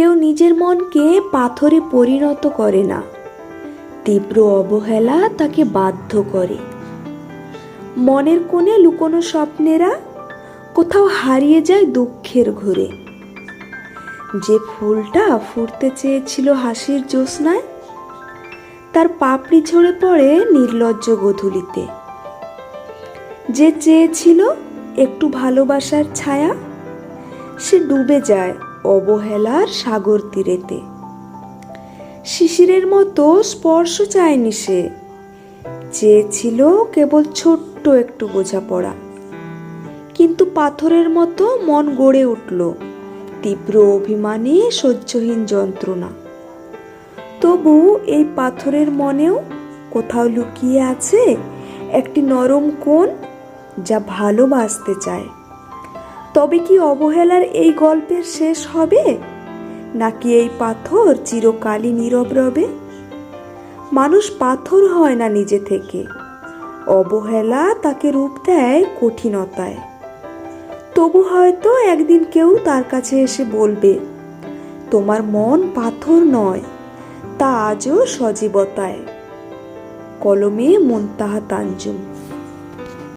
কেউ নিজের মনকে পাথরে পরিণত করে না। তীব্র অবহেলা তাকে বাধ্য করে। মনের কোণে লুকোনো স্বপ্নেরা কোথাও হারিয়ে যায় দুঃখের ঘুরে। যে ফুলটা ফুটতে চেয়েছিল হাসির জ্যোৎস্নায়, তার পাপড়ি ঝরে পড়ে নির্লজ্জ গধূলিতে। যে চেয়েছিল একটু ভালোবাসার ছায়া, সে ডুবে যায় অবহেলার সাগর তীরেতে। শিশিরের মতো স্পর্শ চায়নি সে। চেয়েছিল কেবল ছোট্ট একটু বোঝাপড়া। কিন্তু পাথরের মতো মন গড়ে উঠল। তীব্র অভিমানে সহ্যহীন যন্ত্রণা। তবু এই পাথরের মনেও কোথাও লুকিয়ে আছে একটি নরম কোণ যা ভালোবাসতে চায়। তবে কি অবহেলার এই গল্পের শেষ হবে? নাকি এই পাথর চিরকালই নীরব রবে? মানুষ পাথর হয় না নিজে থেকে। অবহেলা তাকে রূপ দেয় কঠিনতায়। তবু হয়তো একদিন কেউ তার কাছে এসে বলবে, তোমার মন পাথর নয়, তা আজও সজীবতায়। কলমে মন্তাহা তাঞ্জুম